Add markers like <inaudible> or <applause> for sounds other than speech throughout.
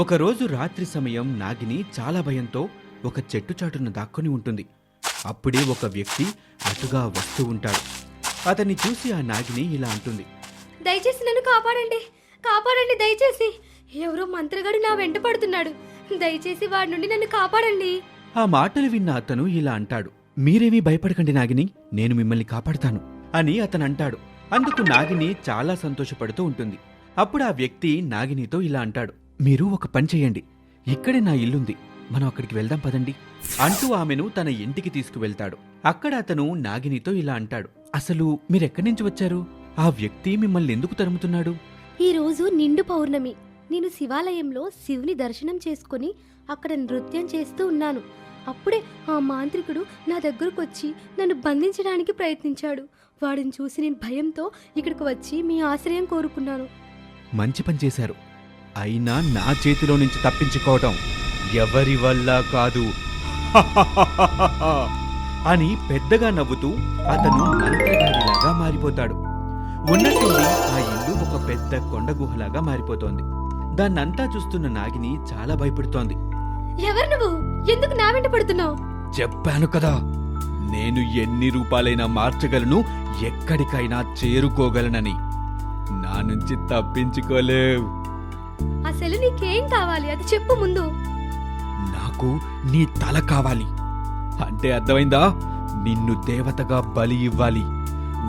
ఒకరోజు రాత్రి సమయం నాగిని చాలా భయంతో ఒక చెట్టు చాటున దాక్కుని ఉంటుంది. అప్పుడే ఒక వ్యక్తి అటుగా వస్తూ ఉంటాడు. అతన్ని చూసి ఆ నాగిని ఇలా అంటుంది. దయచేసి నన్ను కాపాడండి. కాపాడండి దయచేసి. ఎవరో మంత్రగాడు నా వెంట పడుతున్నాడు. దయచేసి వాడి నుండి నన్ను కాపాడండి. ఆ మాటలు విన్న అతను ఇలా అంటాడు. మీరేమీ భయపడకండి నాగిని. నేను మిమ్మల్ని కాపాడతాను అని అతను అంటాడు. అందుకు నాగిని చాలా సంతోషపడుతూ ఉంటుంది. అప్పుడు ఆ వ్యక్తి నాగినితో ఇలా అంటాడు. మీరు ఒక పని చేయండి. ఇక్కడే నా ఇల్లుంది. మనం అక్కడికి వెళ్దాం పదండి. అంటూ ఆమెను తన ఇంటికి తీసుకువెళ్తాడు. అక్కడ అతను నాగినితో ఇలా అంటాడు. అసలు మీరెక్కడి నుంచి వచ్చారు? ఆ వ్యక్తి మిమ్మల్ని ఎందుకు తరుముతున్నాడు? ఈ రోజు నిండు పౌర్ణమి. నేను శివాలయంలో శివుని దర్శనం చేసుకుని అక్కడ నృత్యం చేస్తూ ఉన్నాను. అప్పుడే ఆ మాంత్రికుడు నా దగ్గరకు వచ్చి నన్ను బంధించడానికి ప్రయత్నించాడు. వాడిని చూసి నేను భయంతో ఇక్కడికి వచ్చి మీ ఆశ్రయం కోరుకున్నాను. మంచి పని చేశారు. అయినా నా చేతిలో నుంచి తప్పించుకోవటం ఎవరి వల్ల కాదు. <laughs> అని పెద్దగా నవ్వుతూ అతను మంత్రగాడిలాగా మారిపోతాడు. ఉన్నట్టుండి ఆ ఇల్లు ఒక పెద్ద కొండ గుహలాగా మారిపోతోంది. దాన్నంతా చూస్తున్న నాగిని చాలా భయపడుతోంది. ఎవరు నువ్వు? ఎందుకు నా వెంట పడుతున్నావు? చెప్పాను కదా నేను ఎన్ని రూపాలైనా మార్చగలను ఎక్కడికైనా చేరుకోగలనని. నా నుంచి తప్పించుకోలేవు. అసలు నీకేం కావాలి? అది చెప్పు ముందు. నాకు నీ తల కావాలి. అంటే అర్థమైందా? నిన్ను దేవతగా బలి ఇవ్వాలి.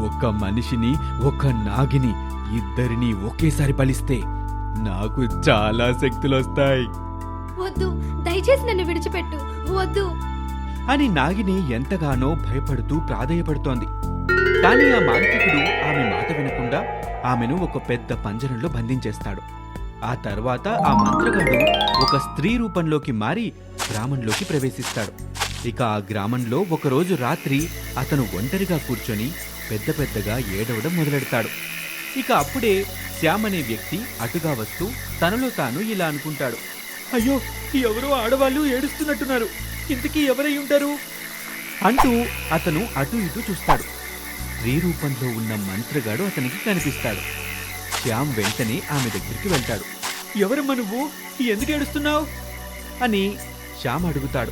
ఒక మనిషిని ఒక నాగిని ఇద్దరిని ఒకేసారి బలిస్తే నాకు చాలా శక్తులొస్తాయి. వద్దు దయచేసి నన్ను విడిచిపెట్టు. వద్దు. అని నాగిని ఎంతగానో భయపడుతూ ప్రాధేయపడుతోంది. కానీ ఆ మాంత్రికుడు ఆమె మాట వినకుండా ఆమెను ఒక పెద్ద పంజరంలో బంధించేస్తాడు. ఆ తర్వాత ఆ మంత్రగాడు ఒక స్త్రీ రూపంలోకి మారి గ్రామంలోకి ప్రవేశిస్తాడు. ఇక ఆ గ్రామంలో ఒకరోజు రాత్రి అతను ఒంటరిగా కూర్చొని పెద్ద పెద్దగా ఏడవడం మొదలెడతాడు. ఇక అప్పుడే శ్యామ్ అనే వ్యక్తి అటుగా వస్తూ తనలో తాను ఇలా అనుకుంటాడు. అయ్యో ఎవరో ఆడవాళ్ళు ఏడుస్తున్నట్టున్నారు. ఇంతకీ ఎవరై ఉంటారు? అంటూ అతను అటు ఇటు చూస్తాడు. స్త్రీ రూపంలో ఉన్న మంత్రగాడు అతనికి కనిపిస్తాడు. శ్యామ్ వెంటనే ఆమె దగ్గరికి వెళ్తాడు. ఎవరమ్మా నువ్వు? ఎందుకు ఏడుస్తున్నావు? అని శ్యామ్ అడుగుతాడు.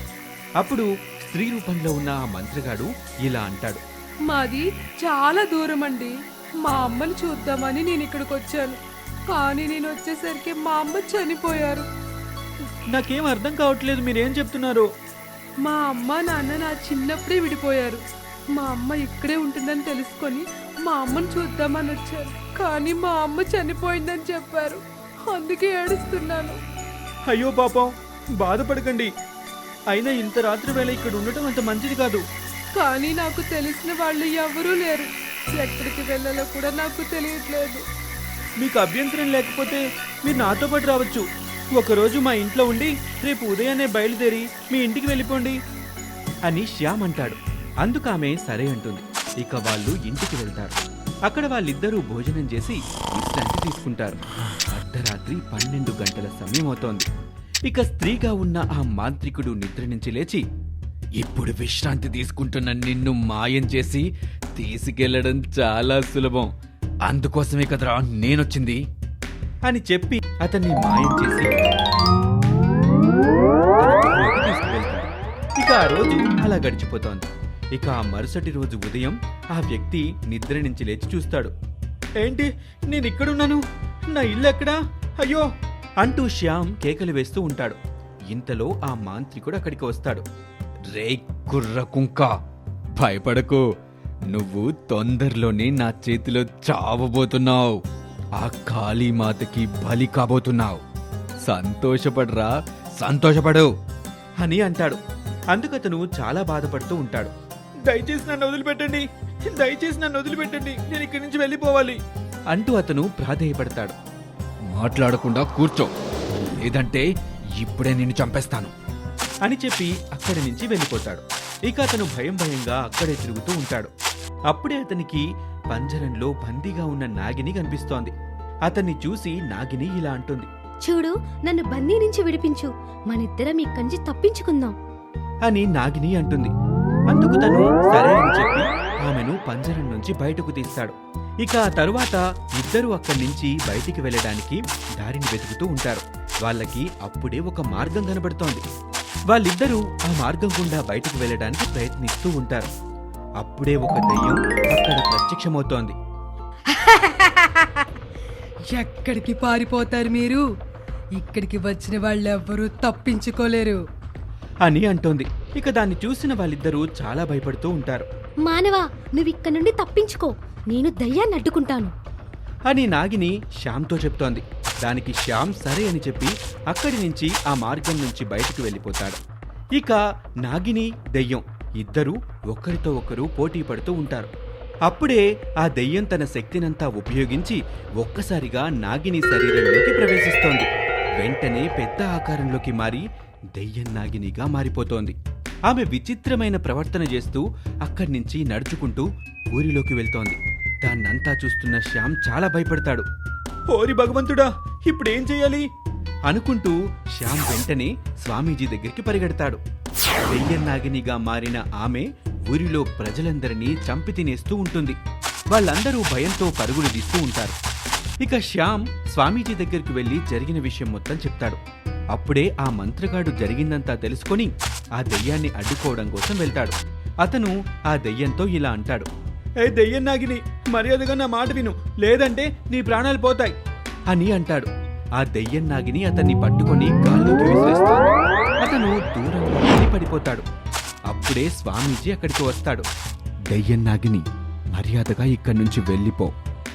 అప్పుడు స్త్రీ రూపంలో ఉన్న ఆ మంత్రగాడు ఇలా అంటాడు. మాది చాలా దూరం అండి మా అమ్మని చూద్దామని నేను ఇక్కడికి వచ్చాను కానీ నేను వచ్చేసరికి మా అమ్మ చనిపోయారు. నాకేం అర్థం కావట్లేదు మీరేం చెప్తున్నారు? మా అమ్మ నాన్న నా చిన్నప్పుడే విడిపోయారు. మా అమ్మ ఇక్కడే ఉంటుందని తెలుసుకొని మా అమ్మని చూద్దామని వచ్చాను కానీ మా అమ్మ చనిపోయిందని చెప్పారు. అందుకే ఏడుస్తున్నాను. అయ్యో పాపం బాధపడకండి. అయినా ఇంత రాత్రి వేళ ఇక్కడ ఉండటం అంత మంచిది కాదు. కానీ నాకు తెలిసిన వాళ్ళు ఎవరూ లేరు. ఎక్కడికి వెళ్ళాలో కూడా నాకు తెలియట్లేదు. మీకు అభ్యంతరం లేకపోతే మీరు నాతో పాటు రావచ్చు. ఒకరోజు మా ఇంట్లో ఉండి రేపు ఉదయాన్నే బయలుదేరి మీ ఇంటికి వెళ్ళిపోండి. అని శ్యామ్ అంటాడు. అందుకు ఆమె సరే అంటుంది. ఇక వాళ్ళు ఇంటికి వెళ్తారు. అక్కడ వాళ్ళిద్దరూ భోజనం చేసి విశ్రాంతి తీసుకుంటారు. అర్ధరాత్రి పన్నెండు గంటల సమయం అవుతోంది. ఇక స్త్రీగా ఉన్న ఆ మాంత్రికుడు నిద్ర నుంచి లేచి ఇప్పుడు విశ్రాంతి తీసుకుంటున్న నిన్ను మాయం చేసి తీసుకెళ్ళడం చాలా సులభం. అందుకోసమే కదరా నేనొచ్చింది. అని చెప్పి అతన్ని మాయం చేసి ఇక ఆ రోజు అలా గడిచిపోతోంది. ఇక ఆ మరుసటి రోజు ఉదయం ఆ వ్యక్తి నిద్ర నుంచి లేచి చూస్తాడు. ఏంటి? నేను ఇక్కడున్నాను? నా ఇల్లు ఎక్కడా? అయ్యో! అంటూ శ్యామ్ కేకలు వేస్తూ ఉంటాడు. ఇంతలో ఆ మాంత్రికుడు అక్కడికి వస్తాడు. రే కుర్ర కుంక భయపడకు. నువ్వు తొందరలోనే నా చేతిలో చావబోతున్నావు. ఆ కాళీమాతకి బలి కాబోతున్నావు. సంతోషపడరా సంతోషపడు అని అంటాడు. అందుకతను చాలా బాధపడుతూ ఉంటాడు. దయచేసి నన్ను వదిలిపెట్టండి. దయచేసి నన్ను వదిలిపెట్టండి. నేను ఇక్కడి నుంచి వెళ్ళిపోవాలి. అంటూ అతను ప్రాధేయపడతాడు. మాట్లాడకుండా కూర్చో. లేదంటే ఇప్పుడే నిన్ను చంపేస్తాను. అని చెప్పి అక్కడి నుంచి వెళ్ళిపోతాడు. ఇక అతను భయం భయంగా అక్కడే తిరుగుతూ ఉంటాడు. అప్పుడే అతనికి పంజరంలో బందీగా ఉన్న నాగిని కనిపిస్తోంది. అతన్ని చూసి నాగిని ఇలా అంటుంది. చూడు నన్ను బందీ నుంచి విడిపించు. మనిద్దరం ఇక్కడి నుంచి తప్పించుకుందాం. అని నాగిని అంటుంది. అందుకు తను సరే అని చెప్పి ఆమెను పంజరం నుంచి బయటకు తీస్తాడు. ఇక ఆ తరువాత ఇద్దరూ అక్కడి నుంచి బయటికి వెళ్ళడానికి దారిని వెతుకుతూ ఉంటారు. వాళ్ళకి అప్పుడే ఒక మార్గం కనబడుతోంది. వాళ్ళిద్దరూ ఆ మార్గం గుండా బయటకు వెళ్ళడానికి ప్రయత్నిస్తూ ఉంటారు. అప్పుడే ఒక దెయ్యం అక్కడ ప్రత్యక్షమవుతోంది. <laughs> ఎక్కడికి పారిపోతారు మీరు? ఇక్కడికి వచ్చిన వాళ్ళెవ్వరూ తప్పించుకోలేరు. అని అంటోంది. ఇక దాన్ని చూసిన వాళ్ళిద్దరూ చాలా భయపడుతూ ఉంటారు. మానవా నువ్వు ఇక్కడ నుండి తప్పించుకో. నేను దయ్యాన్ని అడ్డుకుంటాను. అని నాగిని శ్యామ్తో చెప్తోంది. దానికి శ్యామ్ సరే అని చెప్పి అక్కడి నుంచి ఆ మార్గం నుంచి బయటకు వెళ్ళిపోతాడు. ఇక నాగిని దెయ్యం ఇద్దరూ ఒకరితో ఒకరు పోటీ పడుతూ ఉంటారు. అప్పుడే ఆ దెయ్యం తన శక్తినంతా ఉపయోగించి ఒక్కసారిగా నాగిని శరీరంలోకి ప్రవేశిస్తోంది. వెంటనే పెద్ద ఆకారంలోకి మారి దెయ్యం నాగినిగా మారిపోతోంది. ఆమె విచిత్రమైన ప్రవర్తన చేస్తూ అక్కడి నుంచి నడుచుకుంటూ ఊరిలోకి వెళ్తోంది. దాన్నంతా చూస్తున్న శ్యామ్ చాలా భయపడతాడు. ఓరి భగవంతుడా ఇప్పుడేం చెయ్యాలి అనుకుంటూ శ్యామ్ వెంటనే స్వామీజీ దగ్గరికి పరిగెడతాడు. వెయ్యన్నాగినిగా నాగినిగా మారిన ఆమె ఊరిలో ప్రజలందరినీ చంపి తినేస్తూ ఉంటుంది. వాళ్ళందరూ భయంతో పరుగులు తీస్తూ ఉంటారు. ఇక శ్యామ్ స్వామీజీ దగ్గరికి వెళ్ళి జరిగిన విషయం మొత్తం చెప్తాడు. అప్పుడే ఆ మంత్రగాడు జరిగిందంతా తెలుసుకొని ఆ దెయ్యాన్ని అడ్డుకోవడం కోసం వెళ్తాడు. అతను ఆ దెయ్యంతో ఇలా అంటాడు. ఏ దెయ్యం నాగిని మర్యాదగా నా మాట విను. లేదంటే నీ ప్రాణాలు పోతాయి. అని అంటాడు. ఆ దెయ్యం నాగిని అతన్ని పట్టుకొని గాల్లోకి విసిరేస్తాడు అతను దూరంగా పడిపోతాడు అప్పుడే స్వామీజీ అక్కడికి వస్తాడు. దెయ్యం నాగిని మర్యాదగా ఇక్కడి నుంచి వెళ్ళిపో.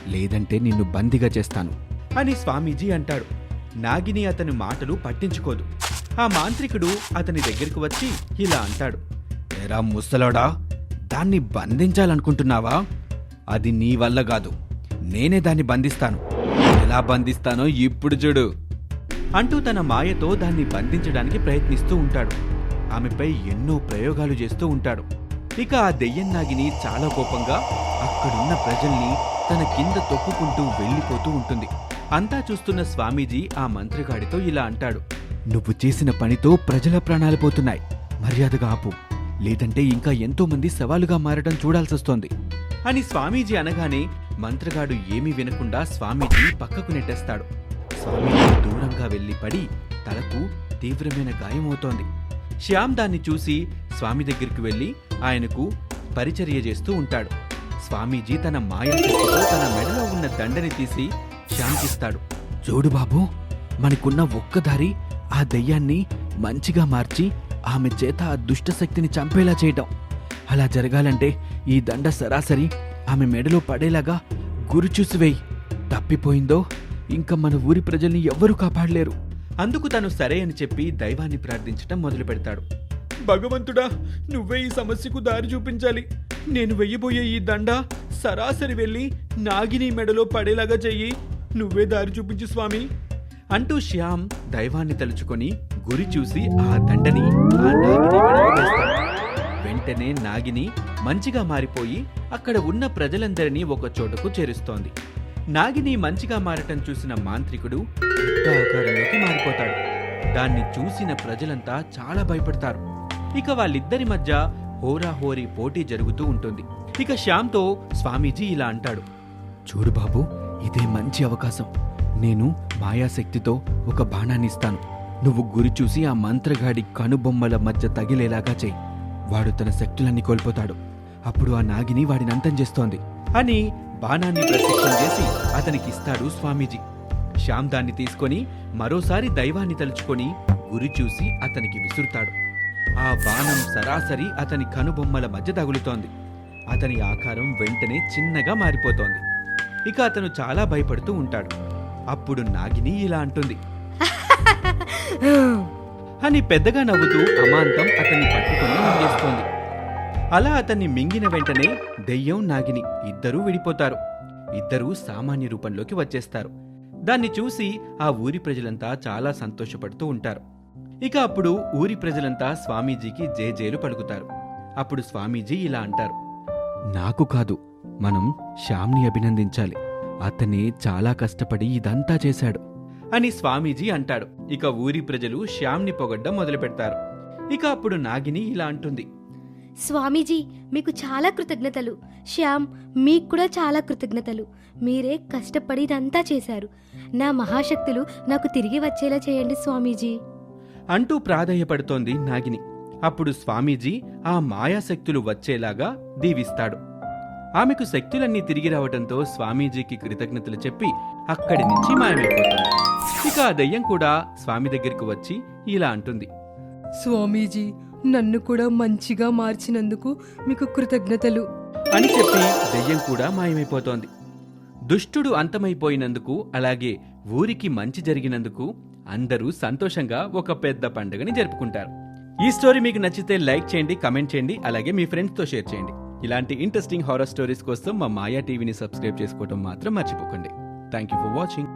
లేదంటే నిన్ను బందీగా చేస్తాను. అని స్వామీజీ అంటాడు. నాగిని అతని మాటలు పట్టించుకోదు. ఆ మాంత్రికుడు అతని దగ్గరికి వచ్చి ఇలా అంటాడు. ఎరా ముసలోడా దాన్ని బంధించాలనుకుంటున్నావా? అది నీ వల్ల కాదు. నేనే దాన్ని బంధిస్తాను. ఎలా బంధిస్తానో ఇప్పుడు చూడు. అంటూ తన మాయతో దాన్ని బంధించడానికి ప్రయత్నిస్తూ ఉంటాడు. ఆమెపై ఎన్నో ప్రయోగాలు చేస్తూ ఉంటాడు. ఇక ఆ దెయ్యం నాగిని చాలా కోపంగా అక్కడున్న ప్రజల్ని తన కింద తొక్కుకుంటూ వెళ్ళిపోతూ ఉంటుంది. అంతా చూస్తున్న స్వామీజీ ఆ మంత్రిగాడితో ఇలా అంటాడు. నువ్వు చేసిన పనితో ప్రజల ప్రాణాలు పోతున్నాయి. మర్యాదగా ఆపు. లేదంటే ఇంకా ఎంతో మంది సవాలుగా మారడం చూడాల్సొస్తోంది. అని స్వామీజీ అనగానే మంత్రగాడు ఏమీ వినకుండా స్వామీజీ పక్కకు నెట్టేస్తాడు. స్వామీజీ దూరంగా వెళ్ళి పడి తలకు తీవ్రమైన గాయమవుతోంది శ్యామ్ దాన్ని చూసి స్వామి దగ్గరికి వెళ్ళి ఆయనకు పరిచర్య చేస్తూ ఉంటాడు. స్వామీజీ తన మాయ తన మెడలో ఉన్న దండని తీసి శాంతిస్తాడు. చూడు బాబు మనకున్న ఒక్క దారి ఆ దెయ్యాన్ని మంచిగా మార్చి ఆమె చేత ఆ దుష్టశక్తిని చంపేలా చేయటం. అలా జరగాలంటే ఈ దండ సరాసరి ఆమె మెడలో పడేలాగా గురి చూసివేయి తప్పిపోయిందో ఇంకా మన ఊరి ప్రజల్ని ఎవ్వరూ కాపాడలేరు. అందుకు తను సరే అని చెప్పి దైవాన్ని ప్రార్థించటం మొదలు పెడతాడు. భగవంతుడా నువ్వే ఈ సమస్యకు దారి చూపించాలి. నేను వెయ్యబోయే ఈ దండ సరాసరి వెళ్ళి నాగిని మెడలో పడేలాగా చెయ్యి. నువ్వే దారి చూపించు స్వామి. అంటూ శ్యామ్ దైవాన్ని తలుచుకొని గురి చూసి ఆ దండని ఆ నాగిని వేస్తాడు వెంటనే నాగిని మంచిగా మారిపోయి అక్కడ ఉన్న ప్రజలందరినీ ఒక చోటకు చేరుస్తోంది. నాగిని మంచిగా మారటం చూసిన మాంత్రికుడు ఆకారంలోకి మారిపోతాడు. దాన్ని చూసిన ప్రజలంతా చాలా భయపడతారు. ఇక వాళ్ళిద్దరి మధ్య హోరాహోరీ పోటీ జరుగుతూ ఉంటుంది. ఇక శ్యామ్తో స్వామీజీ ఇలా అంటాడు. చూడు బాబు ఇదే మంచి అవకాశం. నేను మాయాశక్తితో ఒక బాణాన్ని ఇస్తాను. నువ్వు గురి చూసి ఆ మంత్రగాడి కనుబొమ్మల మధ్య తగిలేలాగా చెయ్యి వాడు తన శక్తులన్నీ కోల్పోతాడు. అప్పుడు ఆ నాగిని వాడిని అంతం చేస్తోంది. అని బాణాన్ని ప్రత్యక్షం చేసి అతనికి ఇస్తాడు స్వామీజీ. శ్యామ్ దాన్ని తీసుకొని మరోసారి దైవాన్ని తలుచుకొని గురి చూసి అతనికి విసురుతాడు. ఆ బాణం సరాసరి అతని కనుబొమ్మల మధ్య తగులుతోంది. అతని ఆకారం వెంటనే చిన్నగా మారిపోతోంది. ఇక అతను చాలా భయపడుతూ ఉంటాడు. అప్పుడు నాగిని ఇలా అంటుంది. అని పెద్దగా నవ్వుతూ అమాంతం అతన్ని పట్టుకొని మింగేస్తోంది. అలా అతన్ని మింగిన వెంటనే దెయ్యం నాగిని ఇద్దరూ విడిపోతారు. ఇద్దరూ సామాన్య రూపంలోకి వచ్చేస్తారు. దాన్ని చూసి ఆ ఊరి ప్రజలంతా చాలా సంతోషపడుతూ ఉంటారు. ఇక అప్పుడు ఊరి ప్రజలంతా స్వామీజీకి జేజేలు పలుకుతారు. అప్పుడు స్వామీజీ ఇలా అంటారు. నాకు కాదు మనం శ్యామ్ని అభినందించాలి. అతనే చాలా కష్టపడి ఇదంతా చేశాడు. అని స్వామీజీ అంటాడు. ఇక ఊరి ప్రజలు శ్యామ్ని పొగడ్డం మొదలు పెడతారు ఇక అప్పుడు నాగిని ఇలా అంటుంది. స్వామీజీ మీకు చాలా కృతజ్ఞతలు. శ్యామ్ మీకు కూడా చాలా కృతజ్ఞతలు. మీరే కష్టపడి ఇదంతా చేశారు. నా మహాశక్తులు నాకు తిరిగి వచ్చేలా చేయండి స్వామీజీ. అంటూ ప్రాధేయపడుతోంది నాగిని. అప్పుడు స్వామీజీ ఆ మాయాశక్తులు వచ్చేలాగా దీవిస్తాడు. ఆమెకు శక్తులన్నీ తిరిగి రావటంతో స్వామీజీకి కృతజ్ఞతలు చెప్పి అక్కడి నుంచి మాయమైపోతుంది ఇక ఆ దెయ్యం కూడా స్వామి దగ్గరికి వచ్చి ఇలా అంటుంది. స్వామీజీ నన్ను కూడా మంచిగా మార్చినందుకు మీకు కృతజ్ఞతలు. అని చెప్పి దెయ్యం కూడా మాయమైపోతోంది. దుష్టుడు అంతమైపోయినందుకు అలాగే ఊరికి మంచి జరిగినందుకు అందరూ సంతోషంగా ఒక పెద్ద పండుగని జరుపుకుంటారు. ఈ స్టోరీ మీకు నచ్చితే లైక్ చేయండి కమెంట్ చేయండి అలాగే మీ ఫ్రెండ్స్తో షేర్ చేయండి. ఇలాంటి ఇంట్రెస్టింగ్ హారర్ స్టోరీస్ కోసం మా మాయా టీవీని సబ్స్క్రైబ్ చేసుకోవడం మాత్రం మర్చిపోకండి. Thank you for watching